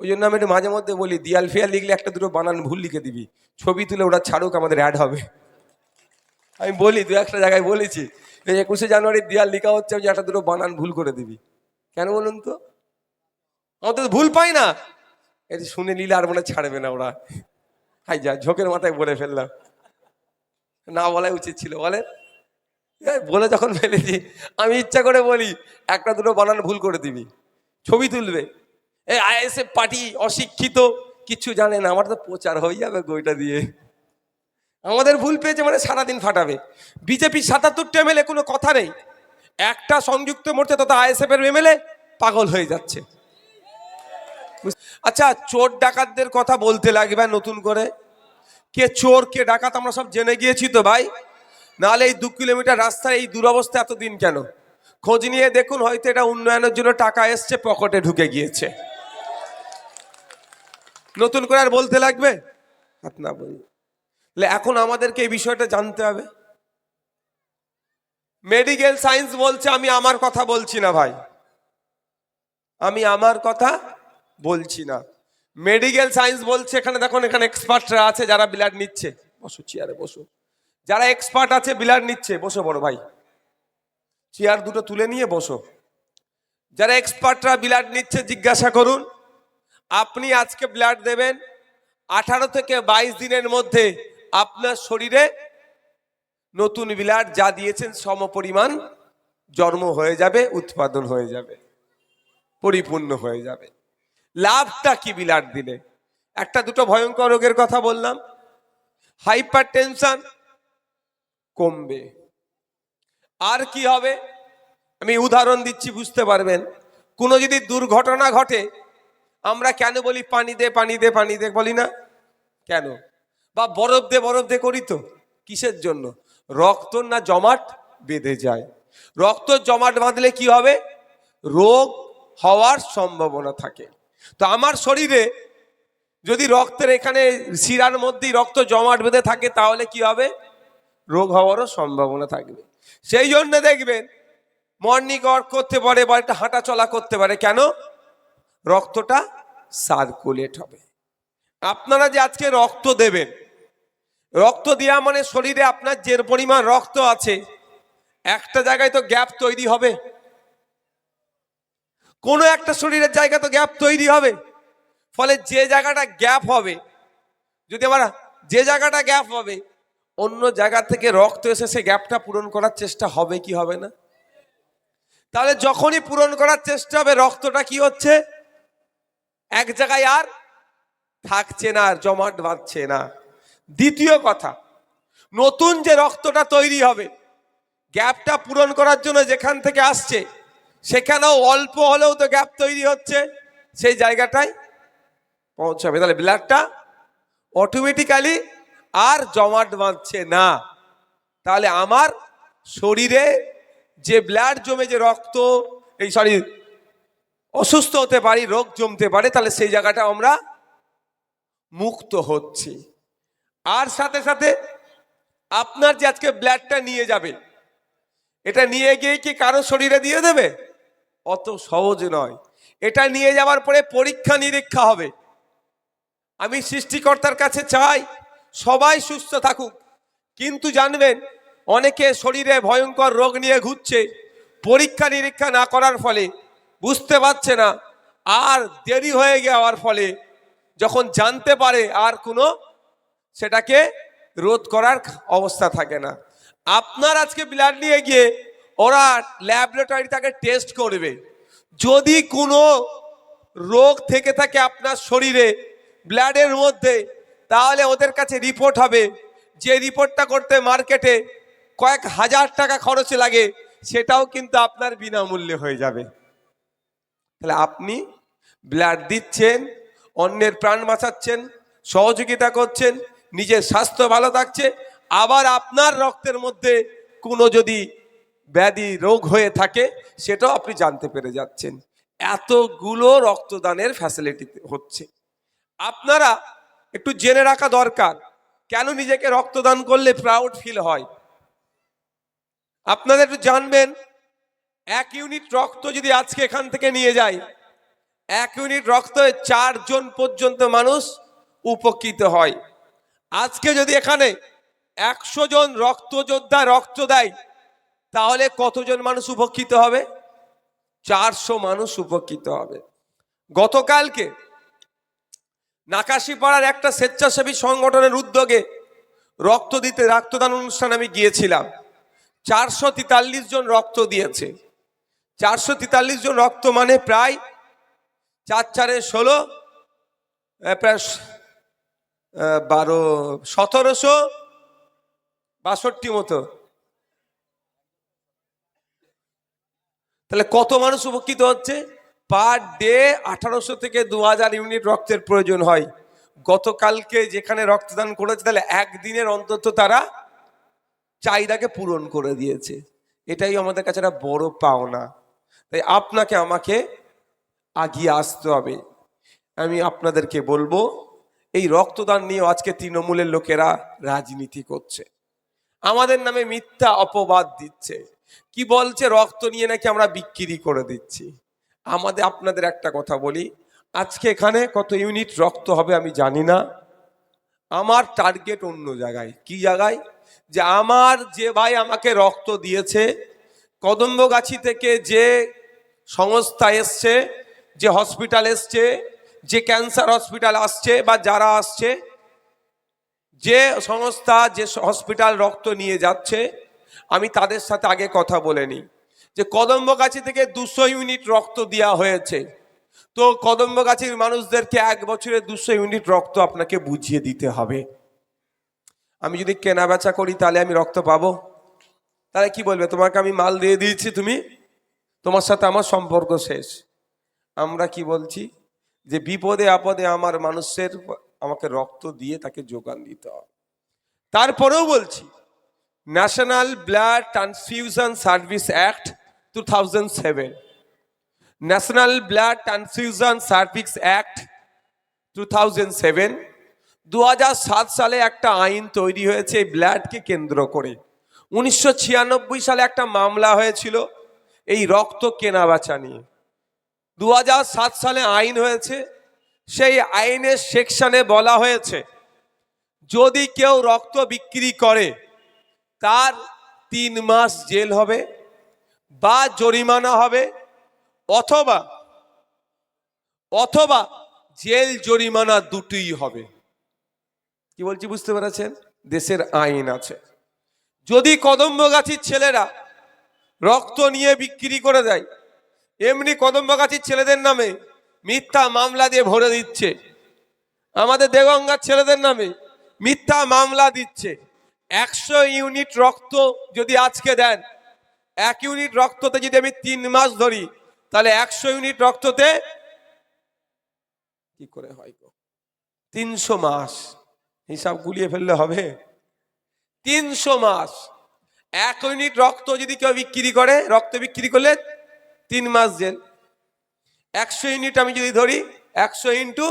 ওই জন্য আমি একটু মাঝে মধ্যে বলি, দিয়াল ফিয়াল লিখলে একটা দুটো বানান ভুল লিখে দিবি। ছবি তুলে ওরা ছাড়ুক, আমাদের অ্যাড হবে। আমি বলি, দু একটা জায়গায় বলেছি একুশে জানুয়ারি দিয়াল লেখা হচ্ছে যে একটা দুটো বানান ভুল করে দিবি। কেন বলুন তো? আমাদের ভুল পাই না। এই শুনে নিলে আর মনে ছাড়বে না ওরা। হাই যা, ঝোঁকের মাথায় বলে ফেললাম। না বলাই উচিত ছিল এই বলে যখন ফেলেছি, আমি ইচ্ছা করে বলি, একটা দুটো বানান ভুল করে দিবি। ছবি তুলবে। এই আইএসএফ পার্টি অশিক্ষিত কিচ্ছু জানে না, আমার তো প্রচার হয়ে যাবে বইটা দিয়ে। আমাদের ভুল পেয়েছে মানে সারাদিন ফাটাবে। বিজেপি সাতাত্তরটা এমএলএ কোনো কথা নেই। একটা সংযুক্ত মোর্চা তথা আইএসএফ এর এমএলএ পাগল হয়ে যাচ্ছে। আচ্ছা চোর ডাকাতদের কথা বলতে লাগবে নতুন করে? কে চোর, কে ডাকাত, আমরা সব জেনে গিয়েছি তো ভাই। নাহলে এই দু কিলোমিটার রাস্তার এই দুরবস্থা এতদিন কেন? খোঁজ নিয়ে দেখুন, হয়তো এটা উন্নয়নের জন্য টাকা এসছে, পকেটে ঢুকে গিয়েছে। নতুন করে আর বলতে লাগবে? হাত না বলি এখন আমাদেরকে এই বিষয়টা জানতে হবে। মেডিকেল সায়েন্স বলছে, আমি আমার কথা বলছি না ভাই। আমি আমার কথা বলছি না। মেডিকেল সায়েন্স বলছে, এখানে দেখুন, এখানে এক্সপার্টরা আছে যারা ব্লাড নিচ্ছে। বসো, চেয়ারে বসো। যারা এক্সপার্ট আছে ব্লাড নিচ্ছে। বসো, বড় ভাই। চেয়ার দুটো তুলে নিয়ে বসো। যারা এক্সপার্টরা ব্লাড নিচ্ছে, জিজ্ঞাসা করুন। আপনি আজকে ব্লাড দেবেন। আঠারো থেকে বাইশ দিনের মধ্যে আপনার শরীরে নতুন ব্লাড যা দিয়েছেন সমপরিমাণ জন্ম হয়ে যাবে, উৎপাদন হয়ে যাবে, পরিপূর্ণ হয়ে যাবে। লাভটা কি বিলাট দিলে? একটা দুটো ভয়ঙ্কর রোগের কথা বললাম। হাইপার টেনশন কমবে। আর কি হবে? আমি উদাহরণ দিচ্ছি, বুঝতে পারবেন। কোনো যদি দুর্ঘটনা ঘটে আমরা কেন বলি পানি দে পানি দে পানি দে বলি না? কেন? বা বরফ দে বরফ দে করি তো? কিসের জন্য? রক্ত না জমাট বেঁধে যায়। রক্ত জমাট বাঁধলে কি হবে? রোগ হওয়ার সম্ভাবনা থাকে। তো আমার শরীরে যদি রক্তের এখানে শিরার মধ্যেই রক্ত জমাট বেঁধে থাকে, তাহলে কি হবে? রোগ হওয়ারও সম্ভাবনা থাকবে। সেই জন্য দেখবেন মর্নিং ওয়াক করতে পারে বা একটা হাঁটা চলা করতে পারে। কেন? রক্তটা সার্কুলেট হবে। আপনারা যে আজকে রক্ত দেবেন, রক্ত দেওয়া মানে শরীরে আপনার যে পরিমাণ রক্ত আছে, একটা জায়গায় তো গ্যাপ তৈরি হবে। কোনো একটা শরীরের জায়গা তো গ্যাপ তৈরি হবে। ফলে যে জায়গাটা গ্যাপ হবে, যদি আবার যে জায়গাটা গ্যাপ হবে, অন্য জায়গা থেকে রক্ত এসে সে গ্যাপটা পূরণ করার চেষ্টা হবে কি হবে না? তাহলে যখনই পূরণ করার চেষ্টা হবে, রক্তটা কি হচ্ছে? এক জায়গায় আর থাকছে না আর জমাট বাঁধছে না। দ্বিতীয় কথা, নতুন যে রক্তটা তৈরি হবে, গ্যাপটা পূরণ করার জন্য যেখান থেকে আসছে, সেখানেও অল্প হলেও তো গ্যাপ তৈরি হচ্ছে, সেই জায়গাটায় পৌঁছাবে। তাহলে ব্লাডটা অটোমেটিক্যালি আর জমাট বাঁধছে না। তাহলে আমার শরীরে যে ব্লাড জমে যে রক্ত, এই সরি অসুস্থ হতে পারি, রোগ জমতে পারে, তাহলে সেই জায়গাটা আমরা মুক্ত হচ্ছি। আর সাথে সাথে আপনার যে আজকে ব্লাডটা নিয়ে যাবে, এটা নিয়ে গিয়ে কি কারও শরীরে দিয়ে দেবে? অত সহজ নয়। এটা নিয়ে যাওয়ার পরে পরীক্ষা নিরীক্ষা হবে। আমি সৃষ্টিকর্তার কাছে চাই, সবাই সুস্থ থাকুক। কিন্তু জানবেন, অনেকে শরীরে ভয়ঙ্কর রোগ নিয়ে ঘুরছে, পরীক্ষা নিরীক্ষা না করার ফলে বুঝতে পারছে না। আর দেরি হয়ে যাওয়ার ফলে যখন জানতে পারে আর কোনো সেটাকে রোধ করার অবস্থা থাকে না। আপনার আজকে ব্লাড নিয়ে গিয়ে ওরা ল্যাবরেটরি তাকে টেস্ট করবে। যদি কোনো রোগ থেকে থাকে আপনার শরীরে, ব্লাডের মধ্যে, তাহলে ওদের কাছে রিপোর্ট হবে। যে রিপোর্টটা করতে মার্কেটে কয়েক হাজার টাকা খরচ লাগে, সেটাও কিন্তু আপনার বিনামূল্যে হয়ে যাবে। তাহলে আপনি ব্লাড দিচ্ছেন, অন্যের প্রাণ বাঁচাচ্ছেন, সহযোগিতা করছেন, নিজের স্বাস্থ্য ভালো থাকছে, আবার আপনার রক্তের মধ্যে কোনো যদি ব্যাধি রোগ হয়ে থাকে, সেটাও আপনি জানতে পেরে যাচ্ছেন। এতগুলো রক্তদানের ফ্যাসিলিটি হচ্ছে। আপনারা একটু জেনে রাখা দরকার, কেন নিজেকে রক্তদান করলে প্রাউড ফিল হয়? আপনারা একটু জানবেন এক ইউনিট রক্ত যদি আজকে এখান থেকে নিয়ে যায়, এক ইউনিট রক্তে চারজন পর্যন্ত মানুষ উপকৃত হয়। আজকে যদি এখানে একশো জন রক্তযোদ্ধা রক্ত দেয়, তাহলে কতজন মানুষ উপকৃত হবে? চারশো মানুষ উপকৃত হবে। গতকালকে নাকাশিপাড়ার একটা স্বেচ্ছাসেবী সংগঠনের উদ্যোগে রক্ত দিতে রক্তদান অনুষ্ঠানে আমি গিয়েছিলাম। চারশো তেতাল্লিশ জন রক্ত দিয়েছে। চারশো তেতাল্লিশ জন রক্ত মানে প্রায় চার চারে ষোলো প্রায় বারো, সতেরোশো বাষট্টি মতো। তাহলে কত মানুষ উপকৃত হচ্ছে? পার ডে আঠারোশো থেকে দু হাজার ইউনিট রক্তের প্রয়োজন হয়। গতকালকে যেখানে রক্তদান করেছে, তাহলে একদিনের অন্তত তারা চাহিদাকে পূরণ করে দিয়েছে। এটাই আমাদের কাছে একটা বড় পাওনা। তাই আপনাকে আমাকে আগিয়ে আসতে হবে। আমি আপনাদেরকে বলব, এই রক্তদান নিয়ে আজকে তৃণমূলের লোকেরা রাজনীতি করছে। আমাদের নামে মিথ্যা অপবাদ দিচ্ছে। কি বলছে রক্ত নিয়ে নাকি আমরা বিক্রি করে দিচ্ছি? আমাদের, আপনাদের একটা কথা বলি, আজকে এখানে কত ইউনিট রক্ত হবে আমি জানি না। আমার টার্গেট অন্য জায়গায়। কি জায়গায়? যে আমার যে ভাই আমাকে রক্ত দিয়েছে কদম্বগাছি থেকে যে সংস্থা এসছে, যে হসপিটাল এসছে, যে ক্যান্সার হসপিটাল আসছে বা যারা আসছে, যে সংস্থা, যে হসপিটাল রক্ত নিয়ে যাচ্ছে, আমি তাদের সাথে আগে কথা বলে নিই। যে কদম্বগাছি থেকে দুশো ইউনিট রক্ত দেওয়া হয়েছে। তো কদম্বগাছির মানুষদেরকে এক বছরে দুশো ইউনিট রক্ত আপনাকে বুঝিয়ে দিতে হবে। আমি যদি কেনা বেচা করি, তাহলে আমি রক্ত পাবো? তাহলে কি বলবে? তোমাকে আমি মাল দিয়ে দিয়েছি তুমি? তোমার সাথে আমার সম্পর্ক শেষ। আমরা কি বলছি? যে বিপদে আপদে আমার মানুষের আমাকে রক্ত দিয়ে তাকে যোগান দিতে হবে। তারপরেও বলছি national blood transfusion service act two thousand seven national blood transfusion service act two thousand seven দু হাজার সাত সালে একটা আইন তৈরি হয়েছে ব্লাডকে কেন্দ্র করে। উনিশশো ছিয়ানব্বই সালে একটা মামলা হয়েছিল এই রক্ত কেনা বেচা নিয়ে। দু হাজার সাত সালে আইন হয়েছে, সেই আইনের সেকশনে বলা হয়েছে, যদি কেউ রক্ত বিক্রি করে, তার তিন মাস জেল হবে বা জরিমানা হবে, অথবা অথবা জেল জরিমানা দুটোই হবে। কি বলছি বুঝতে পেরেছেন? দেশের আইন আছে। যদি কদম্বগাছির ছেলেরা রক্ত নিয়ে বিক্রি করে দেয়, এমনি কদম্বগাছির ছেলেদের নামে মিথ্যা মামলা দিয়ে ভরে দিচ্ছে। আমাদের দেগঙ্গার ছেলেদের নামে মিথ্যা মামলা দিচ্ছে। একশো ইউনিট রক্ত যদি আজকে দেন, এক ইউনিট রক্ততে যদি আমি তিন মাস ধরি, তাহলে একশো ইউনিট রক্ততে কি করে হয় তিনশো মাস। হিসাব গুলিয়ে ফেললে হবে? তিনশো মাস। এক ইউনিট রক্ত যদি কেউ বিক্রি করে, রক্ত বিক্রি করলে তিন মাস জেল। একশো ইউনিট আমি যদি ধরি, একশো ইন্টু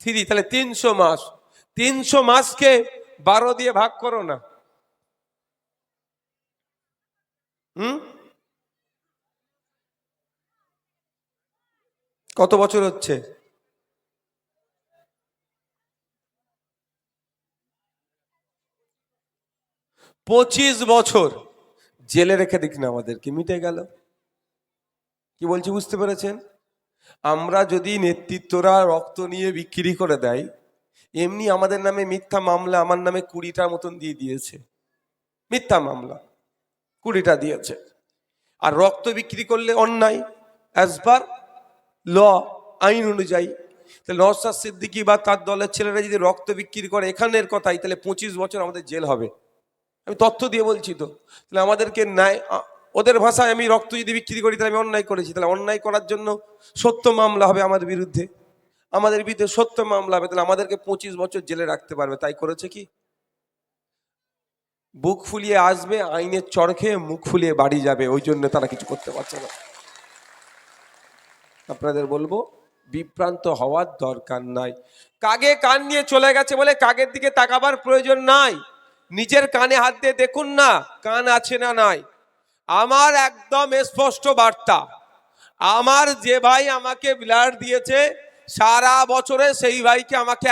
থ্রি, তাহলে তিনশো মাস। তিনশো মাসকে বারো দিয়ে ভাগ করো না। হুম? কত বছর হচ্ছে? পঁচিশ বছর। জেলে রেখে দিক না আমাদেরকে, মিটে গেল। কি বলছি, বুঝতে পেরেছেন? আমরা যদি নেতৃত্বরা রক্ত নিয়ে বিক্রি করে দেয়, এমনি আমাদের নামে মিথ্যা মামলা আমার নামে কুড়িটার মতন দিয়ে দিয়েছে। মিথ্যা মামলা, কুড়িটা দিয়েছে। আর রক্ত বিক্রি করলে অন্যায় অ্যাজ পার ল আইন অনুযায়ী। তাহলে নওসাদ সিদ্দিকি বা তার দলের ছেলেরা যদি রক্ত বিক্রি করে এখানের কথাই, তাহলে পঁচিশ বছর আমাদের জেল হবে। আমি তথ্য দিয়ে বলছি তো। তাহলে আমাদেরকে ন্যায় ওদের ভাষায় আমি রক্ত যদি বিক্রি করি, তাহলে আমি অন্যায় করেছি। তাহলে অন্যায় করার জন্য সত্য মামলা হবে আমাদের বিরুদ্ধে। আমাদের বিরুদ্ধে সত্য মামলা হবে, তাহলে আমাদেরকে পঁচিশ বছর জেলে রাখতে পারবে। তাই করেছে কি? বুক ফুলিয়ে আসবে, আইনের চরখে মুখ ফুলিয়ে বাড়ি যাবে। ওই জন্য তারা কিছু করতে পারছে না। আপনাদের বলব, বিভ্রান্ত হওয়ার দরকার নাই। কাগে কান নিয়ে চলে গেছে বলে কাগের দিকে তাকাবার প্রয়োজন নাই। নিজের কানে হাত দিয়ে দেখুন না, কান আছে না নাই। আমার একদম স্পষ্ট বার্তা। আমার যে ভাই আমাকে ব্লাড দিয়েছে, সারা বছরে সেই ভাইকে আমাকে